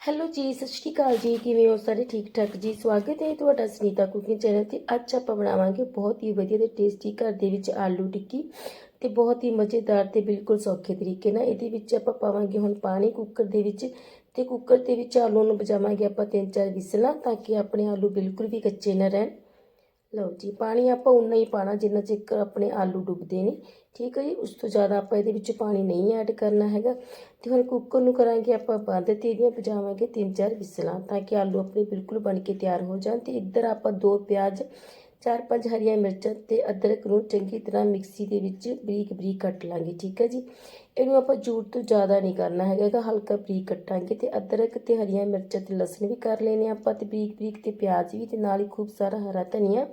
Hello ਜੀ, ਸਤਿ ਸ਼੍ਰੀ ਅਕਾਲ ਜੀ। ਕਿਵੇਂ ਹੋ ਸਾਰੇ? ਠੀਕ ਠਾਕ ਜੀ। ਸਵਾਗਤ ਹੈ ਤੁਹਾਡਾ ਸੁਨੀਤਾ ਕੁਕਿੰਗ ਚੈਨਲ ਤੇ। ਅੱਜ ਆਪਾਂ ਬਣਾਵਾਂਗੇ ਬਹੁਤ ਹੀ ਵਧੀਆ ਤੇ ਟੇਸਟੀ ਘਰ ਦੇ ਵਿੱਚ ਆਲੂ ਟਿੱਕੀ ਤੇ ਬਹੁਤ ਹੀ ਮਜ਼ੇਦਾਰ ਤੇ ਬਿਲਕੁਲ ਸੌਖੇ ਤਰੀਕੇ ਨਾਲ। ਇਹਦੇ ਵਿੱਚ ਆਪਾਂ ਪਾਵਾਂਗੇ ਹੁਣ ਪਾਣੀ ਕੁੱਕਰ ਦੇ ਵਿੱਚ ਤੇ ਕੁੱਕਰ ਦੇ ਵਿੱਚ ਆਲੂ ਨੂੰ ਵਜਾਵਾਂਗੇ ਆਪਾਂ ਤਿੰਨ ਚਾਰ ਵਿਸਲਾਂ ਤਾਂ ਕਿ ਆਪਣੇ ਆਲੂ ਬਿਲਕੁਲ ਵੀ ਕੱਚੇ ਨਾ ਰਹਿਣ। ਲਓ ਜੀ, ਪਾਣੀ ਆਪਾਂ ਉਨਾ ਹੀ ਪਾਣਾ ਜਿੰਨਾ ਚਿਰ ਆਪਣੇ ਆਲੂ ਡੁੱਬਦੇ ਨੇ। ਠੀਕ ਹੈ ਜੀ, ਉਸ ਤੋਂ ਜ਼ਿਆਦਾ ਆਪਾਂ ਇਹਦੇ ਵਿੱਚ ਪਾਣੀ ਨਹੀਂ ਐਡ ਕਰਨਾ ਹੈਗਾ। ਤੇ ਹੁਣ ਕੁੱਕਰ ਨੂੰ ਕਰਾਂਗੇ ਆਪਾਂ ਬੰਦ ਤੇ ਇਹਦੀਆਂ ਪਜਾਵਾਂਗੇ ਤਿੰਨ ਚਾਰ ਵਿਸਲਾਂ ਤਾਂ ਕਿ ਆਲੂ ਆਪਣੇ ਬਿਲਕੁਲ ਬਣ ਕੇ ਤਿਆਰ ਹੋ ਜਾਣ ਤੇ ਇੱਧਰ ਆਪਾਂ ਦੋ ਪਿਆਜ਼ ਚਾਰ ਪੰਜ ਹਰੀਆਂ ਮਿਰਚਾਂ ਤੇ ਅਦਰਕ ਨੂੰ ਚੰਗੀ ਤਰ੍ਹਾਂ ਮਿਕਸੀ ਦੇ ਵਿੱਚ ਬਰੀਕ ਬਰੀਕ ਕੱਟ ਲਾਂਗੇ ਠੀਕ ਹੈ ਜੀ? ਇਹਨੂੰ ਆਪਾਂ ਜ਼ਰੂਰਤ ਤੋਂ ਜ਼ਿਆਦਾ ਨਹੀਂ ਕਰਨਾ ਹੈਗਾ ਗਾ, ਹਲਕਾ ਬਰੀਕ ਕੱਟਾਂਗੇ ਤੇ ਅਦਰਕ ਤੇ ਹਰੀਆਂ ਮਿਰਚਾਂ ਤੇ ਲਸਣ ਵੀ ਕਰ ਲੈਨੇ ਆਪਾਂ ਤੇ ਬਰੀਕ ਬਰੀਕ ਤੇ ਪਿਆਜ਼ ਵੀ ਤੇ ਨਾਲ ਹੀ ਖੂਬ ਸਾਰਾ ਹਰਾ ਧਨੀਆ।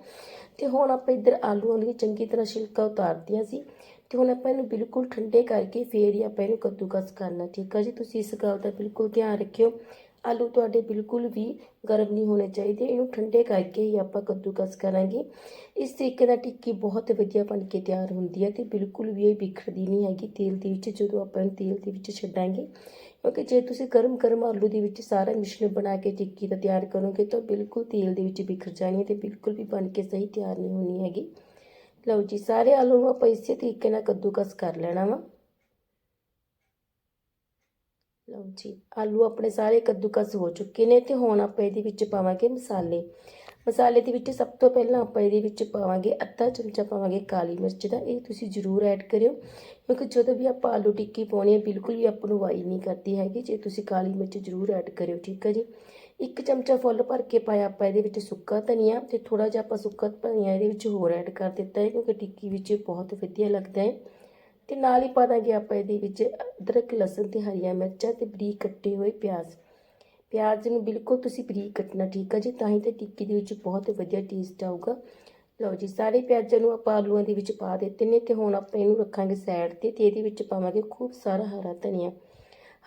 ਤੇ ਹੁਣ ਆਪਾਂ ਇੱਧਰ ਆਲੂਆਂ ਦੀ ਚੰਗੀ ਤਰ੍ਹਾਂ ਛਿਲਕਾ ਉਤਾਰਤੀਆਂ ਸੀ ਤੇ ਹੁਣ ਆਪਾਂ ਇਹਨੂੰ ਬਿਲਕੁਲ ਠੰਡੇ ਕਰਕੇ ਫੇਰ ਹੀ ਆਪਾਂ ਇਹਨੂੰ ਕੱਦੂਕਸ ਕਰਨਾ ਠੀਕ ਹੈ ਜੀ? ਤੁਸੀਂ ਇਸ ਗੱਲ ਦਾ ਬਿਲਕੁਲ ਧਿਆਨ ਰੱਖਿਓ। ਆਲੂ ਤੁਹਾਡੇ ਬਿਲਕੁਲ ਵੀ ਗਰਮ ਨਹੀਂ ਹੋਣੇ ਚਾਹੀਦੇ। ਇਹਨੂੰ ਠੰਡੇ ਕਰਕੇ ਹੀ ਆਪਾਂ ਕੱਦੂਕਸ ਕਰਾਂਗੇ। ਇਸ ਤਰੀਕੇ ਨਾਲ ਟਿੱਕੀ ਬਹੁਤ ਵਧੀਆ ਬਣ ਕੇ ਤਿਆਰ ਹੁੰਦੀ ਹੈ ਤੇ ਬਿਲਕੁਲ ਵੀ ਇਹ ਵਿਖਰਦੀ ਨਹੀਂ ਹੈਗੀ ਤੇਲ ਦੇ ਵਿੱਚ, ਜਦੋਂ ਆਪਾਂ ਇਹਨੂੰ ਤੇਲ ਦੇ ਵਿੱਚ ਛੱਡਾਂਗੇ। ਕਿਉਂਕਿ ਜੇ ਤੁਸੀਂ ਗਰਮ ਗਰਮ ਆਲੂ ਦੇ ਵਿੱਚ ਸਾਰਾ ਮਿਸ਼ਰਣ ਬਣਾ ਕੇ ਟਿੱਕੀ ਦਾ ਤਿਆਰ ਕਰੋਗੇ ਤਾਂ ਬਿਲਕੁਲ ਤੇਲ ਦੇ ਵਿੱਚ ਵਿਖਰ ਜਾਣੀ ਹੈ ਤੇ ਬਿਲਕੁਲ ਵੀ ਬਣ ਕੇ ਸਹੀ ਤਿਆਰ ਨਹੀਂ ਹੋਣੀ ਹੈਗੀ। ਲਓ ਜੀ, ਸਾਰੇ ਆਲੂ ਨੂੰ ਆਪਾਂ ਇਸੇ ਤਰੀਕੇ ਨਾਲ ਕੱਦੂਕਸ ਕਰ ਲੈਣਾ ਵਾ। ਲਓ ਜੀ, ਆਲੂ ਆਪਣੇ ਸਾਰੇ ਕੱਦੂਕਸ ਹੋ ਚੁੱਕੇ ਨੇ ਤੇ ਹੁਣ ਆਪਾਂ ਇਹਦੇ ਵਿੱਚ ਪਾਵਾਂਗੇ ਮਸਾਲੇ। ਮਸਾਲੇ ਦੇ ਵਿੱਚ ਸਭ ਤੋਂ ਪਹਿਲਾਂ ਆਪਾਂ ਇਹਦੇ ਵਿੱਚ ਪਾਵਾਂਗੇ ਅੱਧਾ ਚਮਚਾ ਪਾਵਾਂਗੇ ਕਾਲੀ ਮਿਰਚ ਦਾ, ਇਹ ਤੁਸੀਂ ਜ਼ਰੂਰ ਐਡ ਕਰਿਓ। ਕਿਉਂਕਿ ਜਦੋਂ ਵੀ ਆਪਾਂ ਆਲੂ ਟਿੱਕੀ ਪਾਉਣੀ ਹੈ ਬਿਲਕੁਲ ਵੀ ਆਪਾਂ ਨੂੰ ਵਾਈ ਨਹੀਂ ਕਰਦੀ ਹੈਗੀ, ਜੇ ਤੁਸੀਂ ਕਾਲੀ ਮਿਰਚ ਜ਼ਰੂਰ ਐਡ ਕਰਿਓ, ਠੀਕ ਹੈ ਜੀ? ਇੱਕ ਚਮਚਾ ਫੁੱਲ ਭਰ ਕੇ ਪਾਇਆ ਆਪਾਂ ਇਹਦੇ ਵਿੱਚ ਸੁੱਕਾ ਧਨੀਆ ਤੇ ਥੋੜਾ ਜਿਹਾ ਆਪਾਂ ਸੁੱਕਾ ਧਨੀਆ ਇਹਦੇ ਵਿੱਚ ਹੋਰ ਐਡ ਕਰ ਦਿੱਤਾ ਹੈ, ਕਿਉਂਕਿ ਟਿੱਕੀ ਵਿੱਚ ਬਹੁਤ ਵਧੀਆ ਲੱਗਦਾ ਹੈ। ਤੇ ਨਾਲ ਹੀ ਪਾ ਦਾਂਗੇ ਆਪਾਂ ਇਹਦੇ ਵਿੱਚ ਅਦਰਕ, ਲਸਣ ਤੇ ਹਰੀਆਂ ਮਿਰਚਾਂ ਤੇ ਬਰੀਕ ਕੱਟੇ ਹੋਏ ਪਿਆਜ਼। ਪਿਆਜ਼ ਨੂੰ ਬਿਲਕੁਲ ਤੁਸੀਂ ਬਰੀਕ ਕੱਟਣਾ ਠੀਕ ਹੈ ਜੀ, ਤਾਂ ਹੀ ਤੇ ਟਿੱਕੀ ਦੇ ਵਿੱਚ ਬਹੁਤ ਵਧੀਆ ਟੇਸਟ ਆਊਗਾ। ਲਓ ਜੀ, ਸਾਰੇ ਪਿਆਜ਼ਾਂ ਨੂੰ ਆਪਾਂ ਆਲੂਆਂ ਦੇ ਵਿੱਚ ਪਾ ਦਿੱਤੇ ਨੇ ਤੇ ਹੁਣ ਆਪਾਂ ਇਹਨੂੰ ਰੱਖਾਂਗੇ ਸਾਈਡ ਤੇ ਤੇ ਇਹਦੇ ਵਿੱਚ ਪਾਵਾਂਗੇ ਖੂਬ ਸਾਰਾ ਹਰਾ ਧਨੀਆ।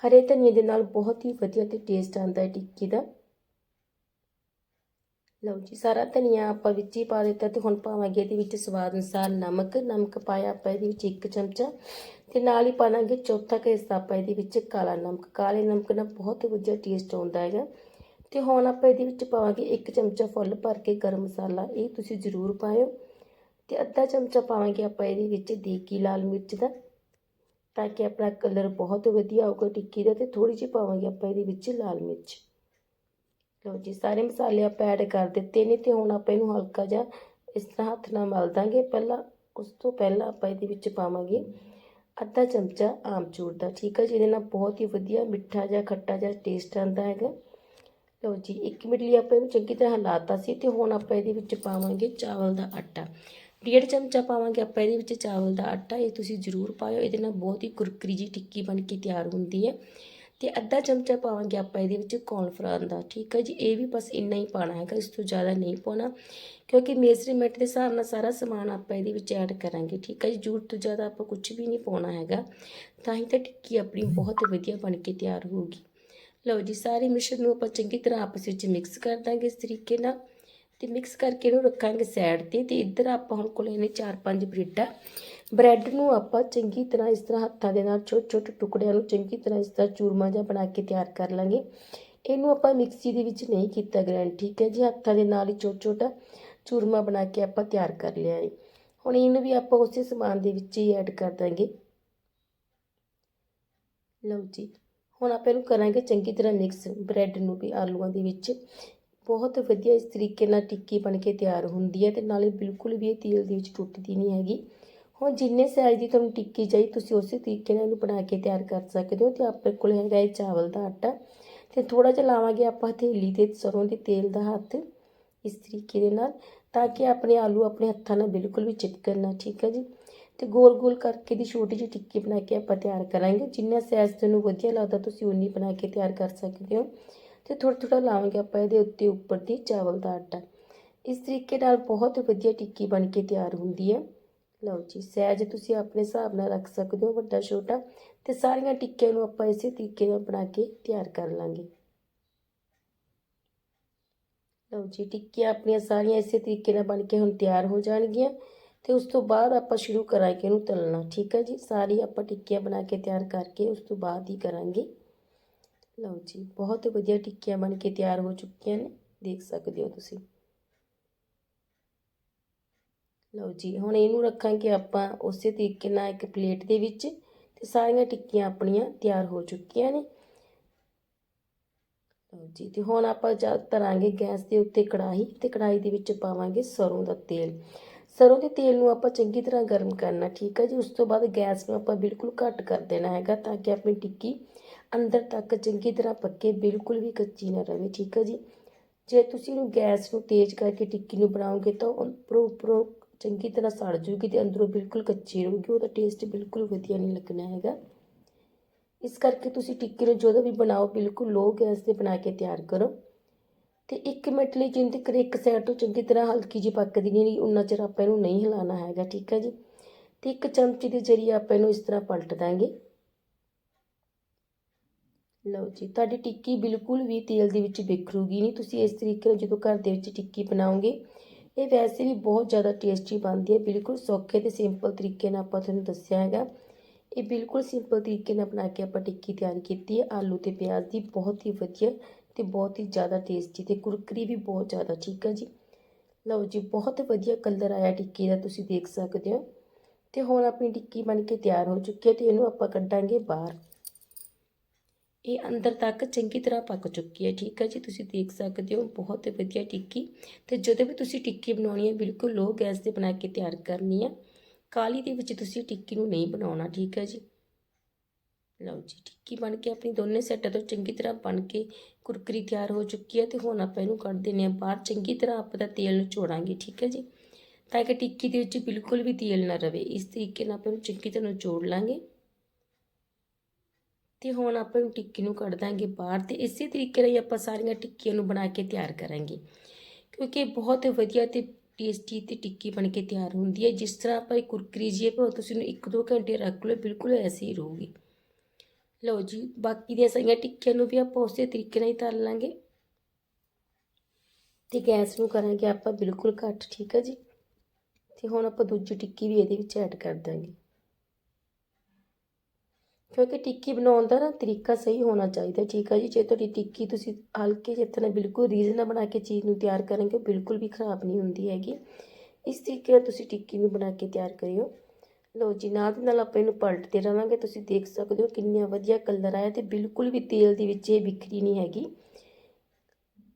ਹਰੇ ਧਨੀਏ ਦੇ ਨਾਲ ਬਹੁਤ ਹੀ ਵਧੀਆ ਤੇ ਟੇਸਟ ਆਉਂਦਾ ਹੈ ਟਿੱਕੀ ਦਾ। ਲਓ ਜੀ, ਸਾਰਾ ਧਨੀਆ ਆਪਾਂ ਵਿੱਚ ਹੀ ਪਾ ਦਿੱਤਾ ਤੇ ਹੁਣ ਪਾਵਾਂਗੇ ਇਹਦੇ ਵਿੱਚ ਸਵਾਦ ਅਨੁਸਾਰ ਨਮਕ। ਨਮਕ ਪਾਇਆ ਆਪਾਂ ਇਹਦੇ ਵਿੱਚ ਇੱਕ ਚਮਚਾ ਤੇ ਨਾਲ ਹੀ ਪਾਵਾਂਗੇ ਚੌਥਾ ਕੁ ਹਿੱਸਾ ਆਪਾਂ ਇਹਦੇ ਵਿੱਚ ਕਾਲਾ ਨਮਕ। ਕਾਲੇ ਨਮਕ ਨਾਲ ਬਹੁਤ ਵਧੀਆ ਟੇਸਟ ਆਉਂਦਾ ਹੈਗਾ। ਤੇ ਹੁਣ ਆਪਾਂ ਇਹਦੇ ਵਿੱਚ ਪਾਵਾਂਗੇ ਇੱਕ ਚਮਚਾ ਫੁੱਲ ਭਰ ਕੇ ਗਰਮ ਮਸਾਲਾ, ਇਹ ਤੁਸੀਂ ਜ਼ਰੂਰ ਪਾਇਓ। ਤੇ ਅੱਧਾ ਚਮਚਾ ਪਾਵਾਂਗੇ ਆਪਾਂ ਇਹਦੇ ਵਿੱਚ ਦੇਗੀ ਲਾਲ ਮਿਰਚ ਦਾ, ਤਾਂ ਕਿ ਆਪਣਾ ਕਲਰ ਬਹੁਤ ਵਧੀਆ ਆਊਗਾ ਟਿੱਕੀ ਦਾ ਤੇ ਥੋੜੀ ਜਿਹੀ ਪਾਵਾਂਗੇ ਆਪਾਂ ਇਹਦੇ ਵਿੱਚ ਲਾਲ ਮਿਰਚ। ਲਓ ਜੀ, ਸਾਰੇ ਮਸਾਲੇ ਆਪਾਂ ਐਡ ਕਰ ਦਿੱਤੇ ਨੇ ਤੇ ਹੁਣ ਆਪਾਂ ਇਹਨੂੰ ਹਲਕਾ ਜਿਹਾ ਇਸ ਤਰ੍ਹਾਂ ਹੱਥ ਨਾਲ ਮਲ ਦਾਂਗੇ। ਪਹਿਲਾਂ ਉਸ ਤੋਂ ਪਹਿਲਾਂ ਆਪਾਂ ਇਹਦੇ ਵਿੱਚ ਪਾਵਾਂਗੇ ਅੱਧਾ ਚਮਚਾ ਆਮਚੂਰ ਦਾ, ਠੀਕ ਹੈ ਜਿਹਦੇ ਨਾਲ ਬਹੁਤ ਹੀ ਵਧੀਆ ਮਿੱਠਾ ਜਿਹਾ, ਖੱਟਾ ਜਿਹਾ ਟੇਸਟ ਆਉਂਦਾ ਹੈਗਾ। ਲਓ ਜੀ 1 ਮਿੰਟ ਲਈ ਆਪਾਂ ਇਹਨੂੰ ਚੰਗੀ ਤਰ੍ਹਾਂ ਹਿਲਾਤਾ ਸੀ ਤੇ ਹੁਣ ਆਪਾਂ ਇਹਦੇ ਵਿੱਚ ਪਾਵਾਂਗੇ ਚਾਵਲ ਦਾ ਆਟਾ। ਡੇਢ ਚਮਚਾ ਪਾਵਾਂਗੇ ਆਪਾਂ ਇਹਦੇ ਵਿੱਚ ਚਾਵਲ ਦਾ ਆਟਾ। ਇਹ ਤੁਸੀਂ ਜ਼ਰੂਰ ਪਾਇਓ, ਇਹਦੇ ਨਾਲ ਬਹੁਤ ਹੀ ਕੁਰਕਰੀ ਜੀ ਟਿੱਕੀ ਬਣ ਕੇ ਤਿਆਰ ਹੁੰਦੀ ਹੈ। ਤੇ ਅੱਧਾ ਚਮਚਾ ਪਾਵਾਂਗੇ ਆਪਾਂ ਇਹਦੇ ਵਿੱਚ ਕੌਰਨਫਲਾਵਰ ਦਾ, ਠੀਕ ਹੈ ਜੀ? ਇਹ ਵੀ ਬਸ ਇੰਨਾ ਹੀ ਪਾਣਾ ਹੈਗਾ, ਇਸ ਤੋਂ ਜ਼ਿਆਦਾ ਨਹੀਂ ਪਾਉਣਾ, ਕਿਉਂਕਿ ਮੇਜ਼ਰਮੈਂਟ ਦੇ ਹਿਸਾਬ ਨਾਲ ਸਾਰਾ ਸਮਾਨ ਆਪਾਂ ਇਹਦੇ ਵਿੱਚ ਐਡ ਕਰਾਂਗੇ, ਠੀਕ ਹੈ ਜੀ? ਜ਼ਰੂਰਤ ਤੋਂ ਜ਼ਿਆਦਾ ਆਪਾਂ ਕੁਝ ਵੀ ਨਹੀਂ ਪਾਉਣਾ ਹੈਗਾ, ਤਾਂ ਹੀ ਤਾਂ ਟਿੱਕੀ ਆਪਣੀ ਬਹੁਤ ਵਧੀਆ ਬਣ ਕੇ ਤਿਆਰ ਹੋਊਗੀ ਲਓ ਜੀ, ਸਾਰੇ ਮਿਸ਼ਰਣ ਨੂੰ ਆਪਾਂ ਚੰਗੀ ਤਰ੍ਹਾਂ ਆਪਸ ਵਿੱਚ ਮਿਕਸ ਕਰ ਦਾਂਗੇ ਇਸ ਤਰੀਕੇ ਨਾਲ, ਤੇ ਮਿਕਸ ਕਰਕੇ ਇਹਨੂੰ ਰੱਖਾਂਗੇ ਸਾਈਡ ਤੇ ਤੇ ਇੱਧਰ ਆਪਾਂ ਹੁਣ ਕੋਲ ਇਹਨੇ 4-5 ਬ੍ਰੈਡਾਂ ਬ੍ਰੈਡ ਨੂੰ ਆਪਾਂ ਚੰਗੀ ਤਰ੍ਹਾਂ ਇਸ ਤਰ੍ਹਾਂ ਹੱਥਾਂ ਦੇ ਨਾਲ ਛੋਟੇ ਛੋਟੇ ਟੁਕੜਿਆਂ ਨੂੰ ਚੰਗੀ ਤਰ੍ਹਾਂ ਇਸ ਤਰ੍ਹਾਂ ਚੂਰਮਾ ਜਿਹਾ ਬਣਾ ਕੇ ਤਿਆਰ ਕਰ ਲਾਂਗੇ। ਇਹਨੂੰ ਆਪਾਂ ਮਿਕਸੀ ਦੇ ਵਿੱਚ ਨਹੀਂ ਕੀਤਾ ਗ੍ਰੈਂਡ, ਠੀਕ ਹੈ ਜੀ? ਹੱਥਾਂ ਦੇ ਨਾਲ ਹੀ ਛੋਟਾ ਛੋਟਾ ਚੂਰਮਾ ਬਣਾ ਕੇ ਆਪਾਂ ਤਿਆਰ ਕਰ ਲਿਆ ਹੈ। ਹੁਣ ਇਹਨੂੰ ਵੀ ਆਪਾਂ ਉਸੇ ਸਮਾਨ ਦੇ ਵਿੱਚ ਹੀ ਐਡ ਕਰ ਦਾਂਗੇ। ਲਓ ਜੀ, ਹੁਣ ਆਪਾਂ ਇਹਨੂੰ ਕਰਾਂਗੇ ਚੰਗੀ ਤਰ੍ਹਾਂ ਮਿਕਸ ਬ੍ਰੈਡ ਨੂੰ ਵੀ ਆਲੂਆਂ ਦੇ ਵਿੱਚ। ਬਹੁਤ ਵਧੀਆ ਇਸ ਤਰੀਕੇ ਨਾਲ ਟਿੱਕੀ ਬਣ ਕੇ ਤਿਆਰ ਹੁੰਦੀ ਹੈ ਤੇ ਨਾਲੇ ਬਿਲਕੁਲ ਵੀ ਇਹ ਤੇਲ ਦੇ ਵਿੱਚ ਟੁੱਟਦੀ ਨਹੀਂ ਹੈਗੀ। ਹੁਣ ਜਿੰਨੇ ਸਾਈਜ਼ ਦੀ ਤੁਹਾਨੂੰ ਟਿੱਕੀ ਚਾਹੀ, ਤੁਸੀਂ ਉਸੇ ਤਰੀਕੇ ਨਾਲ ਇਹਨੂੰ ਬਣਾ ਕੇ ਤਿਆਰ ਕਰ ਸਕਦੇ ਹੋ ਤੇ ਆਪਣੇ ਕੋਲ ਹੈਗਾ ਇਹ ਚਾਵਲ ਦਾ ਆਟਾ। ਤੇ ਥੋੜਾ ਜਿਹਾ ਲਾਵਾਂਗੇ ਆਪਾਂ ਹਥੇਲੀ ਤੇ ਸਰੋਂ ਦੇ ਤੇਲ ਦਾ ਹੱਥ ਇਸ ਤਰੀਕੇ ਦੇ ਨਾਲ, ਤਾਂ ਕਿ ਆਪਣੇ ਆਲੂ ਆਪਣੇ ਹੱਥਾਂ ਨਾਲ ਬਿਲਕੁਲ ਵੀ ਚਿਪਕਣ ਨਾ, ਠੀਕ ਹੈ ਜੀ? ਤੇ ਗੋਲ ਗੋਲ ਕਰਕੇ ਦੀ ਛੋਟੀ ਜਿਹੀ ਟਿੱਕੀ ਬਣਾ ਕੇ ਆਪਾਂ ਤਿਆਰ ਕਰਾਂਗੇ। ਜਿੰਨਾ ਸਾਈਜ਼ ਤੁਹਾਨੂੰ ਵਧੀਆ ਲੱਗਦਾ, ਤੁਸੀਂ ਉਨੀ ਬਣਾ ਕੇ ਤਿਆਰ ਕਰ ਸਕਦੇ ਹੋ। ਤੇ ਥੋੜਾ ਥੋੜਾ ਲਾਵਾਂਗੇ ਆਪਾਂ ਇਹਦੇ ਉੱਤੇ ਉੱਪਰ ਦੀ ਚਾਵਲ ਦਾ ਆਟਾ। ਇਸ ਤਰੀਕੇ ਨਾਲ ਬਹੁਤ ਵਧੀਆ ਟਿੱਕੀ ਬਣ ਕੇ ਤਿਆਰ ਹੁੰਦੀ ਹੈ। ਲਓ ਜੀ, ਸਹਿਜ ਤੁਸੀਂ ਆਪਣੇ ਹਿਸਾਬ ਨਾਲ ਰੱਖ ਸਕਦੇ ਹੋ ਵੱਡਾ, ਛੋਟਾ ਤੇ ਸਾਰੀਆਂ ਟਿੱਕੀਆਂ ਨੂੰ ਆਪਾਂ ਇਸੇ ਤਰੀਕੇ ਨਾਲ ਬਣਾ ਕੇ ਤਿਆਰ ਕਰ ਲਾਂਗੇ। ਲਓ ਜੀ, ਟਿੱਕੀਆਂ ਆਪਣੀਆਂ ਸਾਰੀਆਂ ਇਸੇ ਤਰੀਕੇ ਨਾਲ ਬਣ ਕੇ ਹੁਣ ਤਿਆਰ ਹੋ ਜਾਣਗੀਆਂ ਤੇ ਉਸ ਤੋਂ ਬਾਅਦ ਆਪਾਂ ਸ਼ੁਰੂ ਕਰਾਂਗੇ ਇਹਨੂੰ ਤਲਣਾ, ਠੀਕ ਹੈ ਜੀ? ਸਾਰੀ ਆਪਾਂ ਟਿੱਕੀਆਂ ਬਣਾ ਕੇ ਤਿਆਰ ਕਰਕੇ ਉਸ ਤੋਂ ਬਾਅਦ ਹੀ ਕਰਾਂਗੇ। ਲਓ ਜੀ, ਬਹੁਤ ਵਧੀਆ ਟਿੱਕੀਆਂ ਬਣ ਕੇ ਤਿਆਰ ਹੋ ਚੁੱਕੀਆਂ ਨੇ, ਦੇਖ ਸਕਦੇ ਹੋ ਤੁਸੀਂ। ਲਓ ਜੀ, ਹੁਣ ਇਹਨੂੰ ਰੱਖਾਂਗੇ ਆਪਾਂ ਉਸੇ ਤਰੀਕੇ ਨਾਲ ਇੱਕ ਪਲੇਟ ਦੇ ਵਿੱਚ ਤੇ ਸਾਰੀਆਂ ਟਿੱਕੀਆਂ ਆਪਣੀਆਂ ਤਿਆਰ ਹੋ ਚੁੱਕੀਆਂ ਨੇ। ਲਓ ਜੀ, ਤੇ ਹੁਣ ਆਪਾਂ ਜਾ ਤਰਾਂਗੇ ਗੈਸ ਦੇ ਉੱਤੇ ਕੜਾਹੀ ਤੇ ਕੜਾਹੀ ਦੇ ਵਿੱਚ ਪਾਵਾਂਗੇ ਸਰੋਂ ਦਾ ਤੇਲ। ਸਰੋਂ ਦੇ ਤੇਲ ਨੂੰ ਆਪਾਂ ਚੰਗੀ ਤਰ੍ਹਾਂ ਗਰਮ ਕਰਨਾ, ਠੀਕ ਹੈ ਜੀ? ਉਸ ਤੋਂ ਬਾਅਦ ਗੈਸ ਨੂੰ ਆਪਾਂ ਬਿਲਕੁਲ ਘੱਟ ਕਰ ਦੇਣਾ ਹੈਗਾ ਤਾਂ ਕਿ ਆਪਣੀ ਟਿੱਕੀ ਅੰਦਰ ਤੱਕ ਚੰਗੀ ਤਰ੍ਹਾਂ ਪੱਕੇ, ਬਿਲਕੁਲ ਵੀ ਕੱਚੀ ਨਾ ਰਹੇ, ਠੀਕ ਹੈ ਜੀ? ਜੇ ਤੁਸੀਂ ਇਹਨੂੰ ਗੈਸ ਨੂੰ ਤੇਜ਼ ਕਰਕੇ ਟਿੱਕੀ ਨੂੰ ਬਣਾਓਗੇ ਤਾਂ ਉਹ ਉੱਪਰੋਂ ਉੱਪਰੋਂ ਚੰਗੀ ਤਰ੍ਹਾਂ ਸੜ ਜੂਗੀ ਤੇ ਅੰਦਰੋਂ ਬਿਲਕੁਲ ਕੱਚੀ ਰਹੂਗੀ, ਉਹਦਾ ਟੇਸਟ ਬਿਲਕੁਲ ਵਧੀਆ ਨਹੀਂ ਲੱਗਣਾ ਹੈਗਾ। ਇਸ ਕਰਕੇ ਤੁਸੀਂ ਟਿੱਕੀ ਨੂੰ ਜਦੋਂ ਵੀ ਬਣਾਓ, ਬਿਲਕੁਲ ਲੋ ਗੈਸ ਤੇ ਬਣਾ ਕੇ ਤਿਆਰ ਕਰੋ। ਤੇ 1 ਮਿੰਟ ਲਈ ਜਿੰਨ ਤੱਕ ਇੱਕ ਸਾਈਡ ਤੋਂ ਚੰਗੀ ਤਰ੍ਹਾਂ ਹਲਕੀ ਜਿਹੀ ਪੱਕਦੀ ਨਹੀਂ ਉਨਾ ਚਿਰ ਆਪਾਂ ਇਹਨੂੰ ਨਹੀਂ ਹਿਲਾਉਣਾ ਹੈਗਾ, ਠੀਕ ਹੈ ਜੀ? ਤੇ ਇੱਕ ਚਮਚੀ ਦੇ ਜ਼ਰੀਏ ਆਪਾਂ ਇਹਨੂੰ ਇਸ ਤਰ੍ਹਾਂ ਪਲਟ ਦਾਂਗੇ। ਲਓ ਜੀ, ਤੁਹਾਡੀ ਟਿੱਕੀ ਬਿਲਕੁਲ ਵੀ ਤੇਲ ਦੇ ਵਿੱਚ ਬਿਖਰੂਗੀ ਨਹੀਂ, ਤੁਸੀਂ ਇਸ ਤਰੀਕੇ ਨਾਲ ਜਦੋਂ ਘਰ ਦੇ ਵਿੱਚ ਟਿੱਕੀ ਬਣਾਓਗੇ ਇਹ ਵੈਸੇ ਵੀ ਬਹੁਤ ਜ਼ਿਆਦਾ ਟੇਸਟੀ ਬਣਦੀ ਹੈ, ਬਿਲਕੁਲ ਸੌਖੇ ਤੇ ਸਿੰਪਲ ਤਰੀਕੇ ਨਾਲ ਆਪਾਂ ਤੁਹਾਨੂੰ ਦੱਸਿਆ ਹੈਗਾ। ਇਹ ਬਿਲਕੁਲ ਸਿੰਪਲ ਤਰੀਕੇ ਨਾਲ ਬਣਾ ਕੇ ਆਪਾਂ ਟਿੱਕੀ ਤਿਆਰ ਕੀਤੀ ਹੈ। ਆਲੂ ਤੇ ਪਿਆਜ਼ ਦੀ ਬਹੁਤ ਹੀ ਵਧੀਆ ਤੇ ਬਹੁਤ ਹੀ ਜ਼ਿਆਦਾ ਟੇਸਟੀ ਤੇ ਕੁਰਕਰੀ ਵੀ ਬਹੁਤ ਜ਼ਿਆਦਾ ਠੀਕ ਹੈ ਜੀ। ਲਓ ਜੀ, ਬਹੁਤ ਵਧੀਆ ਕਲਰ ਆਇਆ ਟਿੱਕੀ ਦਾ, ਤੁਸੀਂ ਦੇਖ ਸਕਦੇ ਹੋ। ਤੇ ਹੁਣ ਆਪਣੀ ਟਿੱਕੀ ਬਣ ਕੇ ਤਿਆਰ ਹੋ ਚੁੱਕੀ ਹੈ ਤੇ ਇਹਨੂੰ ਆਪਾਂ ਕੱਢਾਂਗੇ ਬਾਹਰ। ਇਹ ਅੰਦਰ ਤੱਕ ਚੰਗੀ ਤਰ੍ਹਾਂ ਪੱਕ ਚੁੱਕੀ ਹੈ। ਠੀਕ ਹੈ ਜੀ, ਤੁਸੀਂ ਦੇਖ ਸਕਦੇ ਹੋ, ਬਹੁਤ ਵਧੀਆ ਟਿੱਕੀ। ਤੇ ਜਦੋਂ ਵੀ ਤੁਸੀਂ ਟਿੱਕੀ ਬਣਾਉਣੀ ਹੈ, ਬਿਲਕੁਲ ਲੋ ਗੈਸ ਤੇ ਬਣਾ ਕੇ ਤਿਆਰ ਕਰਨੀ ਹੈ। ਕਾਲੀ ਦੇ ਵਿੱਚ ਤੁਸੀਂ ਟਿੱਕੀ ਨੂੰ ਨਹੀਂ ਬਣਾਉਣਾ, ਠੀਕ ਹੈ ਜੀ। ਲਓ ਜੀ, ਟਿੱਕੀ ਬਣ ਕੇ ਆਪਣੀ ਦੋਨੇ ਸੈੱਟਾਂ ਤੋਂ ਚੰਗੀ ਤਰ੍ਹਾਂ ਬਣ ਕੇ ਕੁਰਕਰੀ ਤਿਆਰ ਹੋ ਚੁੱਕੀ ਹੈ ਤੇ ਹੁਣ ਆਪਾਂ ਇਹਨੂੰ ਕੱਢ ਦਿੰਨੇ ਆ ਬਾਹਰ। ਚੰਗੀ ਤਰ੍ਹਾਂ ਆਪਾਂ ਦਾ ਤੇਲ ਨੂੰ ਨਿਚੋੜਾਂਗੇ ਠੀਕ ਹੈ ਜੀ। ਤਾਂ ਕਿ ਟਿੱਕੀ ਦੇ ਵਿੱਚ ਬਿਲਕੁਲ ਵੀ ਤੇਲ ਨਾ ਰਵੇ। ਇਸ ਤਰੀਕੇ ਨਾਲ ਆਪਾਂ ਇਹਨੂੰ ਚੰਗੀ ਤਰ੍ਹਾਂ ਨਿਚੋੜ ਲਾਂਗੇ। ਤੇ ਹੁਣ ਆਪਾਂ ਨੂੰ ਟਿੱਕੀ ਨੂੰ ਕੱਢ ਦਾਂਗੇ ਬਾਹਰ ਤੇ ਇਸੇ ਤਰੀਕੇ ਨਾਲ ਹੀ ਆਪਾਂ ਸਾਰੀਆਂ ਟਿੱਕੀਆਂ ਨੂੰ ਬਣਾ ਕੇ ਤਿਆਰ ਕਰਾਂਗੇ। ਕਿਉਂਕਿ ਬਹੁਤ ਵਧੀਆ ਤੇ ਟੇਸਟੀ ਤੇ ਟਿੱਕੀ ਬਣ ਕੇ ਤਿਆਰ ਹੁੰਦੀ ਹੈ। ਜਿਸ ਤਰ੍ਹਾਂ ਆਪਾਂ ਕੁਰਕਰੀ ਜੀ ਹੈ ਤੁਸੀਂ ਇਹਨੂੰ 1-2 ਘੰਟੇ ਰੱਖ ਲਓ ਬਿਲਕੁਲ ਐਸੀ ਹੀ ਰਹੂਗੀ। ਲਓ ਜੀ, ਬਾਕੀ ਦੀਆਂ ਸਾਰੀਆਂ ਟਿੱਕੀਆਂ ਨੂੰ ਵੀ ਆਪਾਂ ਉਸੇ ਤਰੀਕੇ ਨਾਲ ਹੀ ਤਲ ਲਾਂਗੇ। ਤੇ ਗੈਸ ਨੂੰ ਕਰਾਂਗੇ ਆਪਾਂ ਬਿਲਕੁਲ ਘੱਟ, ਠੀਕ ਹੈ ਜੀ? ਤੇ ਹੁਣ ਆਪਾਂ ਦੂਜੀ ਟਿੱਕੀ ਵੀ ਇਹਦੇ ਵਿੱਚ ਐਡ ਕਰ ਦਾਂਗੇ। ਕਿਉਂਕਿ ਟਿੱਕੀ ਬਣਾਉਣ ਦਾ ਨਾ ਤਰੀਕਾ ਸਹੀ ਹੋਣਾ ਚਾਹੀਦਾ, ਠੀਕ ਹੈ ਜੀ? ਜੇ ਤੁਹਾਡੀ ਟਿੱਕੀ ਤੁਸੀਂ ਹਲਕੇ ਜਿਹੇ ਨਾਲ ਬਿਲਕੁਲ ਰੀਝ ਨਾਲ ਬਣਾ ਕੇ ਚੀਜ਼ ਨੂੰ ਤਿਆਰ ਕਰਾਂਗੇ ਉਹ ਬਿਲਕੁਲ ਵੀ ਖਰਾਬ ਨਹੀਂ ਹੁੰਦੀ ਹੈਗੀ। ਇਸ ਤਰੀਕੇ ਨਾਲ ਤੁਸੀਂ ਟਿੱਕੀ ਨੂੰ ਬਣਾ ਕੇ ਤਿਆਰ ਕਰਿਓ। ਲਓ ਜੀ, ਨਾਲ ਦੀ ਨਾਲ ਆਪਾਂ ਇਹਨੂੰ ਪਲਟਦੇ ਰਵਾਂਗੇ। ਤੁਸੀਂ ਦੇਖ ਸਕਦੇ ਹੋ ਕਿੰਨਾ ਵਧੀਆ ਕਲਰ ਆਇਆ ਤੇ ਬਿਲਕੁਲ ਵੀ ਤੇਲ ਦੇ ਵਿੱਚ ਇਹ ਵਿਖਰੀ ਨਹੀਂ ਹੈਗੀ।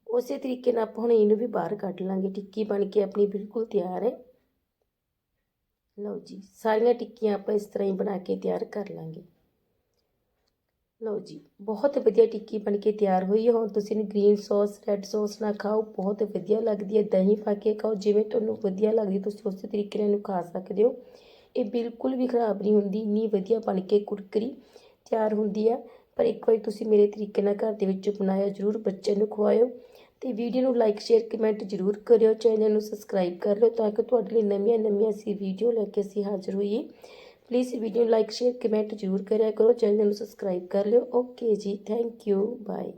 ਉਸੇ ਤਰੀਕੇ ਨਾਲ ਆਪਾਂ ਹੁਣ ਇਹਨੂੰ ਵੀ ਬਾਹਰ ਕੱਢ ਲਾਂਗੇ। ਟਿੱਕੀ ਬਣ ਕੇ ਆਪਣੀ ਬਿਲਕੁਲ ਤਿਆਰ ਹੈ। ਲਓ ਜੀ, ਸਾਰੀਆਂ ਟਿੱਕੀਆਂ ਆਪਾਂ ਇਸ ਤਰ੍ਹਾਂ ਹੀ ਬਣਾ ਕੇ ਤਿਆਰ ਕਰ ਲਾਂਗੇ। ਲਓ ਜੀ, ਬਹੁਤ ਵਧੀਆ ਟਿੱਕੀ ਬਣ ਕੇ ਤਿਆਰ ਹੋਈ ਹੈ। ਹੁਣ ਤੁਸੀਂ ਇਹਨੂੰ ਗ੍ਰੀਨ ਸੌਸ ਰੈੱਡ ਸੌਸ ਨਾਲ ਖਾਓ, ਬਹੁਤ ਵਧੀਆ ਲੱਗਦੀ ਹੈ। ਦਹੀਂ ਪਾ ਕੇ ਖਾਓ, ਜਿਵੇਂ ਤੁਹਾਨੂੰ ਵਧੀਆ ਲੱਗਦੀ, ਤੁਸੀਂ ਉਸੇ ਤਰੀਕੇ ਨਾਲ ਇਹਨੂੰ ਖਾ ਸਕਦੇ ਹੋ। ਇਹ ਬਿਲਕੁਲ ਵੀ ਖਰਾਬ ਨਹੀਂ ਹੁੰਦੀ, ਇੰਨੀ ਵਧੀਆ ਬਣ ਕੇ ਕੁਰਕਰੀ ਤਿਆਰ ਹੁੰਦੀ ਹੈ। ਪਰ ਇੱਕ ਵਾਰੀ ਤੁਸੀਂ ਮੇਰੇ ਤਰੀਕੇ ਨਾਲ ਘਰ ਦੇ ਵਿੱਚ ਬਣਾਇਆ, ਜ਼ਰੂਰ ਬੱਚੇ ਨੂੰ ਖਵਾਇਓ। ਤੇ ਵੀਡੀਓ ਨੂੰ ਲਾਈਕ ਸ਼ੇਅਰ ਕਮੈਂਟ ਜ਼ਰੂਰ ਕਰਿਓ। ਚੈਨਲ ਨੂੰ ਸਬਸਕ੍ਰਾਈਬ ਕਰ ਲਿਓ ਤਾਂ ਕਿ ਤੁਹਾਡੇ ਲਈ ਨਵੀਆਂ ਨਵੀਆਂ ਅਸੀਂ ਵੀਡੀਓ ਲੈ ਕੇ ਅਸੀਂ ਹਾਜ਼ਰ ਹੋਈਏ। ਪਲੀਜ਼ ਵੀਡੀਓ ਨੂੰ ਲਾਈਕ ਸ਼ੇਅਰ ਕਮੈਂਟ ਜ਼ਰੂਰ ਕਰਿਆ ਕਰੋ। ਚੈਨਲ ਨੂੰ ਸਬਸਕ੍ਰਾਈਬ ਕਰ ਲਿਓ। ਓਕੇ ਜੀ ਥੈਂਕ ਯੂ ਬਾਏ